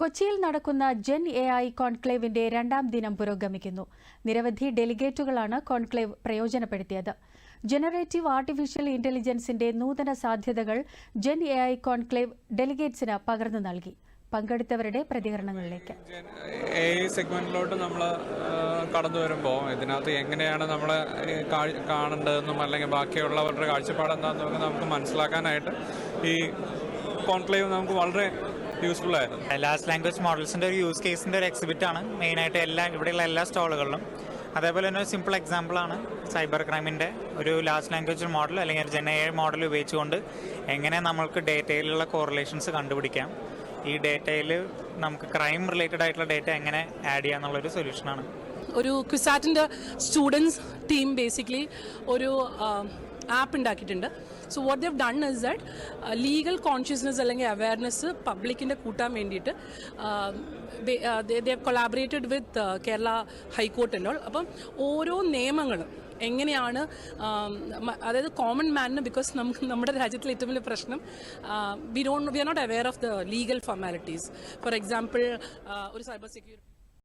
കൊച്ചിയിൽ നടക്കുന്ന gen A I കോൺക്ലേവിന്റെ രണ്ടാം ദിനം പുരോഗമിക്കുന്നു. നിരവധി ഡെലിഗേറ്റുകളാണ് കോൺക്ലേവ് പ്രയോജനപ്പെടുത്തിയത്. ജനറേറ്റീവ് ആർട്ടിഫിഷ്യൽ ഇന്റലിജൻസിന്റെ നൂതന സാധ്യതകൾ ജെൻ എ ഐ കോൺക്ലേവ് ഡെലിഗേറ്റ്സിന് പകർന്നു നൽകി. പങ്കെടുത്തവരുടെ പ്രതികരണങ്ങളിലേക്ക്. എ സെഗ്മെന്റിലോട്ട് നമ്മൾ കടന്നു വരുമ്പോൾ ഇതിനകത്ത് എങ്ങനെയാണ് നമ്മൾ കാണേണ്ടതെന്നും അല്ലെങ്കിൽ ബാക്കിയുള്ളവരുടെ കാഴ്ചപ്പാട് എന്താണെന്നൊക്കെ നമുക്ക് മനസ്സിലാക്കാനായിട്ട് ഈ കോൺക്ലേവ് നമുക്ക് വളരെ യൂസ്ഫുൾ ആയിരുന്നു. ലാസ്റ്റ് ലാംഗ്വേജ് മോഡൽസിന്റെ ഒരു യൂസ് കേസിന്റെ ഒരു എക്സിബിറ്റ് ആണ്. മെയിനായിട്ട് എല്ലാ ഇവിടെയുള്ള എല്ലാ സ്റ്റോളുകളിലും അതേപോലെ തന്നെ ഒരു സിമ്പിൾ എക്സാമ്പിൾ ആണ്. സൈബർ ക്രൈമിന്റെ ഒരു ലാസ്റ്റ് ലാംഗ്വേജ് മോഡൽ അല്ലെങ്കിൽ ഒരു ജന മോഡൽ ഉപയോഗിച്ചുകൊണ്ട് എങ്ങനെ നമ്മൾക്ക് ഡേറ്റയിലുള്ള കോറിലേഷൻസ് കണ്ടുപിടിക്കാം. ഈ ഡേറ്റയിൽ നമുക്ക് ക്രൈം റിലേറ്റഡ് ആയിട്ടുള്ള ഡേറ്റ എങ്ങനെ ആഡ് ചെയ്യാന്നുള്ളൊരു സൊല്യൂഷനാണ് ഒരു ക്വിസാറ്റിന്റെ സ്റ്റുഡൻസ് ടീം ബേസിക്കലി ഒരു ആപ്പ് ഉണ്ടാക്കിയിട്ടുണ്ട്. So what they've done is that legal consciousness അല്ലെങ്കിൽ അവയർനെസ് പബ്ലിക്കിന്റെ കൂട്ടാൻ വേണ്ടിയിട്ട് they collaborated with Kerala high court and അപ്പം ഓരോ നിയമങ്ങളും എങ്ങനെയാണ് അതായത് കോമൺ മാനിന് ബിക്കോസ് നമുക്ക് നമ്മുടെ രാജ്യത്തിലെ ഏറ്റവും വലിയ പ്രശ്നം we don't we are not aware of the legal formalities for example ഒരു സൈബർ സെക്യൂരിറ്റി